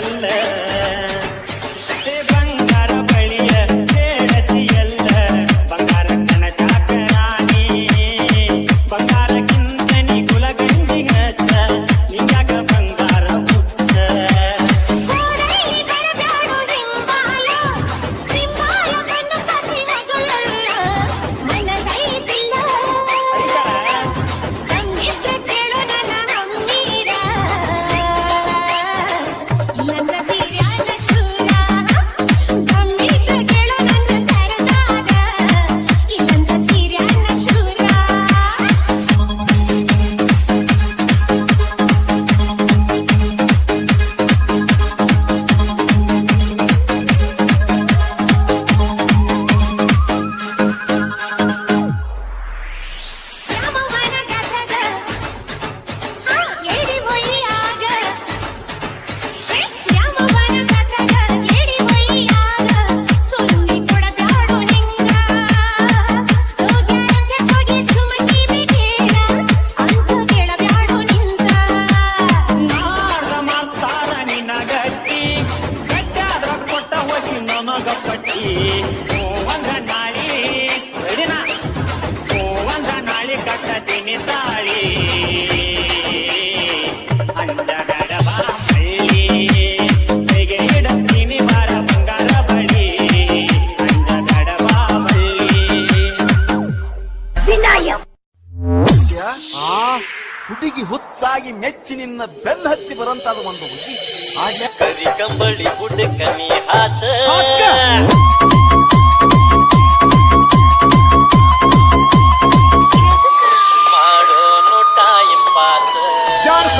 மெல்ல ನಿನ್ನ ಬೆನ್ನ ಹತ್ತಿ ಬರಂತಾದ ಒಂದು ಹುಡುಗಿ ಆಗ ಕರಿ ಕಂಬಳಿ ಬುಡಕ ನೀ ಹಾಸ ಅಕ್ಕ! ಮಾಡೋನು ಟೈಮ್ ಪಾಸ್ ಜಾರ್ಸ.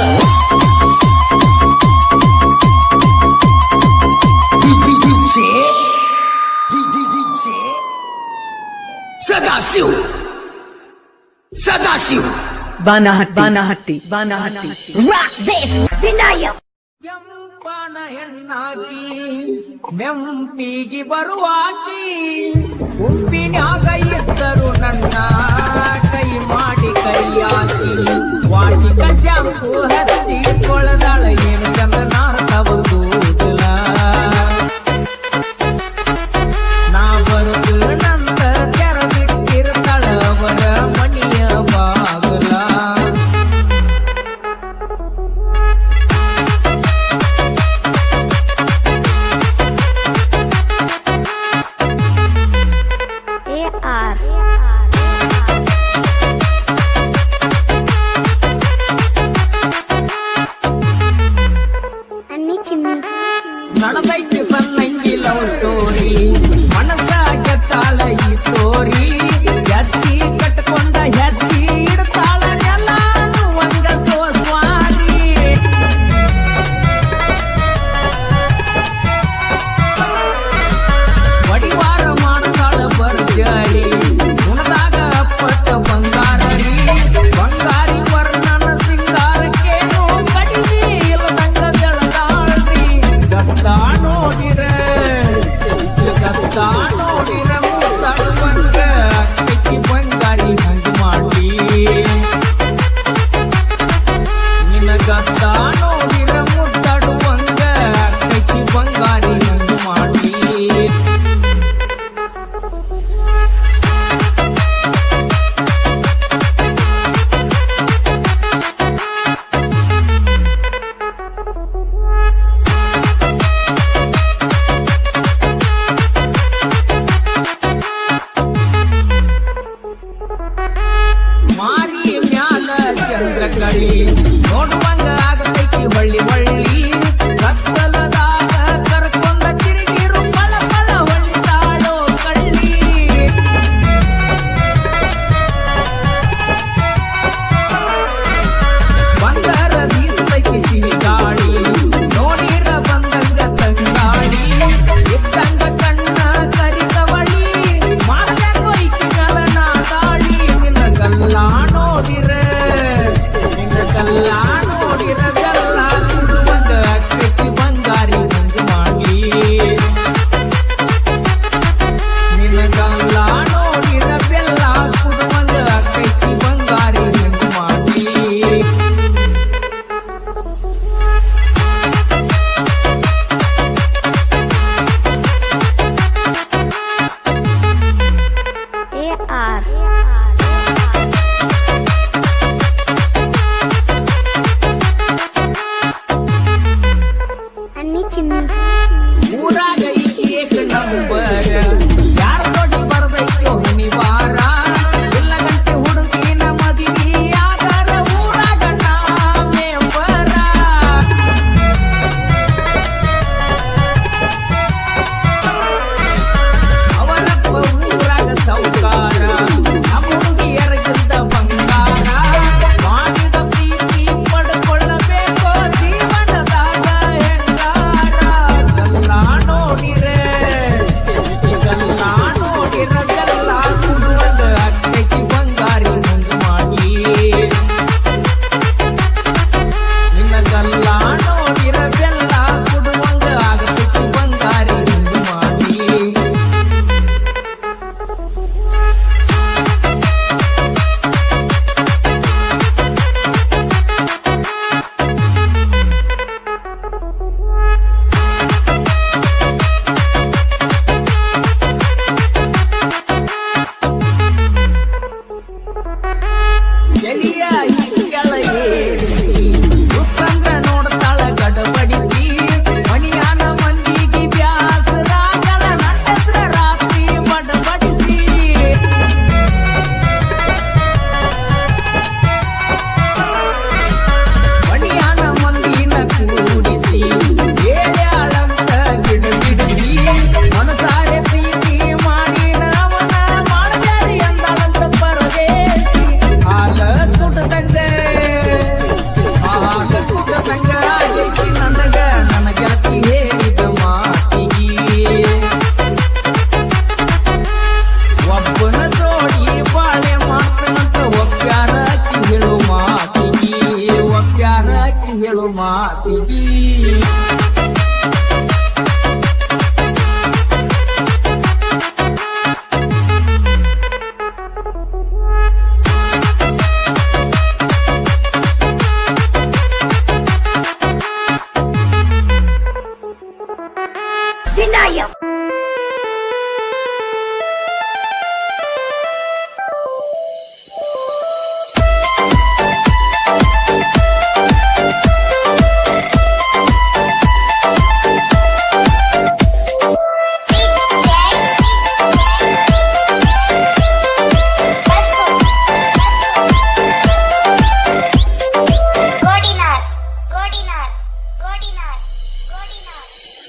Sadashiu! Sadashiu! ಬಾನಹಟ್ಟಿ. ಬಾನಹಟ್ಟಿ. ಬಾನಹಟ್ಟಿ. ವಿನಾಯಕ್ ಕೆಂಪನ ಹೆಣ್ಣಾಕಿ ಮೆಂಪಿಗೆ ಬರುವಾಕಿ ಉಪ್ಪಿನಾಗ ಇದ್ದರು ನನ್ನ చిన్ని. నడదైతే సన్నంగి లవ్ స్టోరీ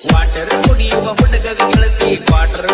ವಾಟರ್ ಕುಡಿಯುವ ಹುಡುಗ ಗೆಳತಿ ವಾಟರ್